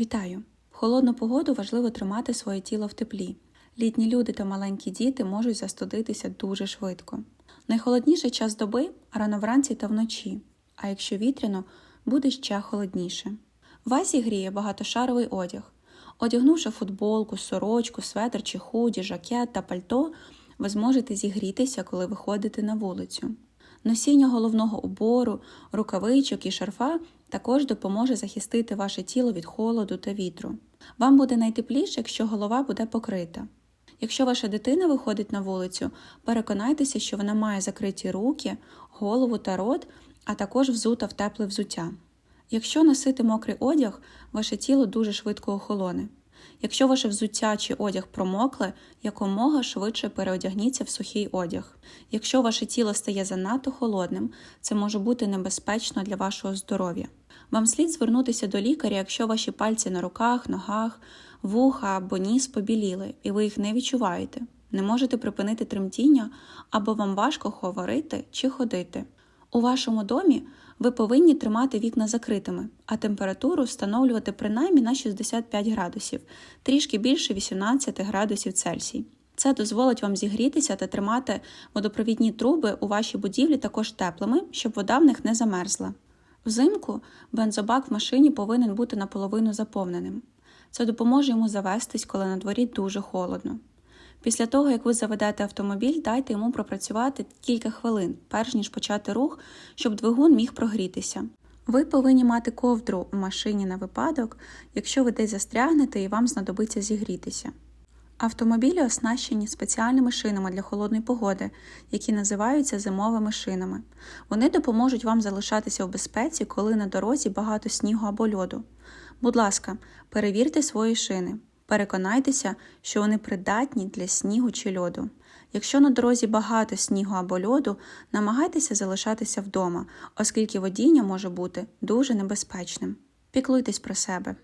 Вітаю! В холодну погоду важливо тримати своє тіло в теплі. Літні люди та маленькі діти можуть застудитися дуже швидко. Найхолодніший час доби рано вранці та вночі, а якщо вітряно, буде ще холодніше. Вас зігріє багатошаровий одяг. Одягнувши футболку, сорочку, светр чи худі, жакет та пальто, ви зможете зігрітися, коли виходите на вулицю. Носіння головного убору, рукавичок і шарфа також допоможе захистити ваше тіло від холоду та вітру. Вам буде найтепліше, якщо голова буде покрита. Якщо ваша дитина виходить на вулицю, переконайтеся, що вона має закриті руки, голову та рот, а також взута в тепле взуття. Якщо носити мокрий одяг, ваше тіло дуже швидко охолоне. Якщо ваше взуття чи одяг промокле, якомога швидше переодягніться в сухий одяг. Якщо ваше тіло стає занадто холодним, це може бути небезпечно для вашого здоров'я. Вам слід звернутися до лікаря, якщо ваші пальці на руках, ногах, вуха або ніс побіліли, і ви їх не відчуваєте, не можете припинити тремтіння або вам важко говорити чи ходити. У вашому домі ви повинні тримати вікна закритими, а температуру встановлювати принаймні на 65 градусів, трішки більше 18 градусів Цельсій. Це дозволить вам зігрітися та тримати водопровідні труби у вашій будівлі також теплими, щоб вода в них не замерзла. Взимку бензобак в машині повинен бути наполовину заповненим. Це допоможе йому завестись, коли на дворі дуже холодно. Після того, як ви заведете автомобіль, дайте йому пропрацювати кілька хвилин, перш ніж почати рух, щоб двигун міг прогрітися. Ви повинні мати ковдру у машині на випадок, якщо ви десь застрягнете і вам знадобиться зігрітися. Автомобілі оснащені спеціальними шинами для холодної погоди, які називаються зимовими шинами. Вони допоможуть вам залишатися в безпеці, коли на дорозі багато снігу або льоду. Будь ласка, перевірте свої шини. Переконайтеся, що вони придатні для снігу чи льоду. Якщо на дорозі багато снігу або льоду, намагайтеся залишатися вдома, оскільки водіння може бути дуже небезпечним. Піклуйтесь про себе.